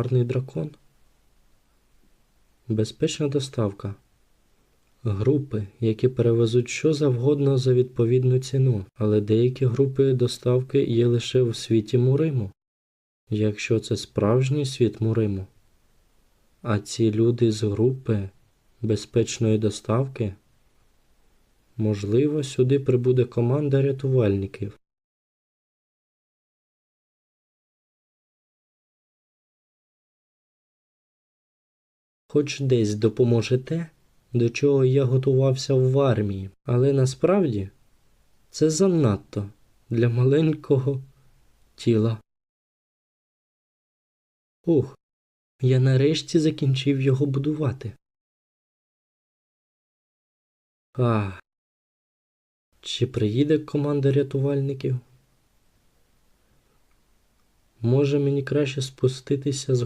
сахарний дракон. Безпечна доставка. Групи, які перевезуть що завгодно за відповідну ціну, але деякі групи доставки є лише в світі Муриму. Якщо це справжній світ Муриму, а ці люди з групи безпечної доставки, можливо, сюди прибуде команда рятувальників. Хоч десь допоможе те, до чого я готувався в армії, але насправді це занадто для маленького тіла. Ух, я нарешті закінчив його будувати. А, чи приїде команда рятувальників? Може мені краще спуститися з